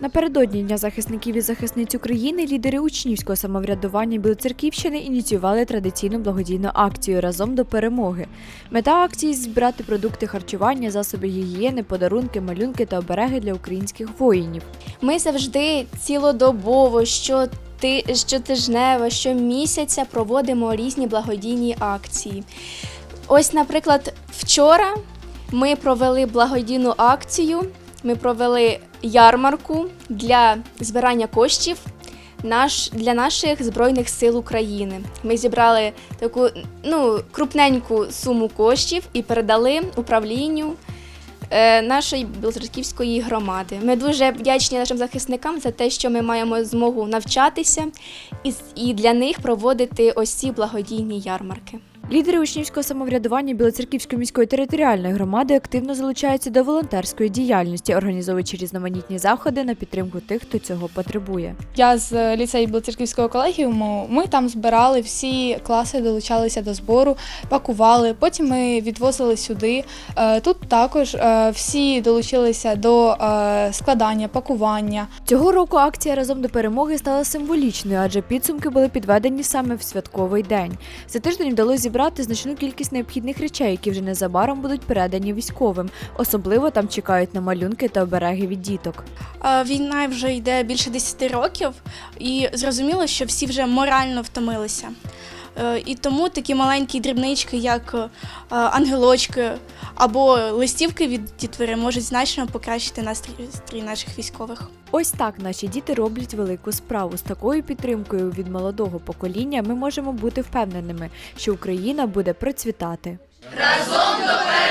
Напередодні Дня захисників і захисниць України лідери учнівського самоврядування Білоцерківщини ініціювали традиційну благодійну акцію разом до перемоги. Мета акції зібрати продукти харчування, засоби гігієни, подарунки, малюнки та обереги для українських воїнів. Ми завжди цілодобово, що ти щотижнево, щомісяця проводимо різні благодійні акції. Ось, наприклад, вчора ми провели благодійну акцію. Ми провели ярмарку для збирання коштів наш, для наших Збройних сил України. Ми зібрали таку ну, крупненьку суму коштів і передали управлінню е, нашої Білоцерківської громади. Ми дуже вдячні нашим захисникам за те, що ми маємо змогу навчатися і, і для них проводити ось ці благодійні ярмарки. Лідери учнівського самоврядування Білоцерківської міської територіальної громади активно залучаються до волонтерської діяльності, організовуючи різноманітні заходи на підтримку тих, хто цього потребує. Я з ліцею Білоцерківського колегіуму. Ми там збирали всі класи, долучалися до збору, пакували. Потім ми відвозили сюди. Е, Тут також е, всі долучилися до е, складання, пакування. Цього року акція разом до перемоги стала символічною, адже підсумки були підведені саме в святковий день. За тиждень вдалося зібрати значну кількість необхідних речей, які вже незабаром будуть передані військовим. Особливо там чекають на малюнки та обереги від діток. Війна вже йде більше 10 років, і зрозуміло, що всі вже морально втомилися. Е, І тому такі маленькі дрібнички, як е, ангелочки або листівки від дітвори, можуть значно покращити настрій настрій наших військових. Ось так наші діти роблять велику справу. З такою підтримкою від молодого покоління ми можемо бути впевненими, що Україна буде процвітати. Разом до перемоги!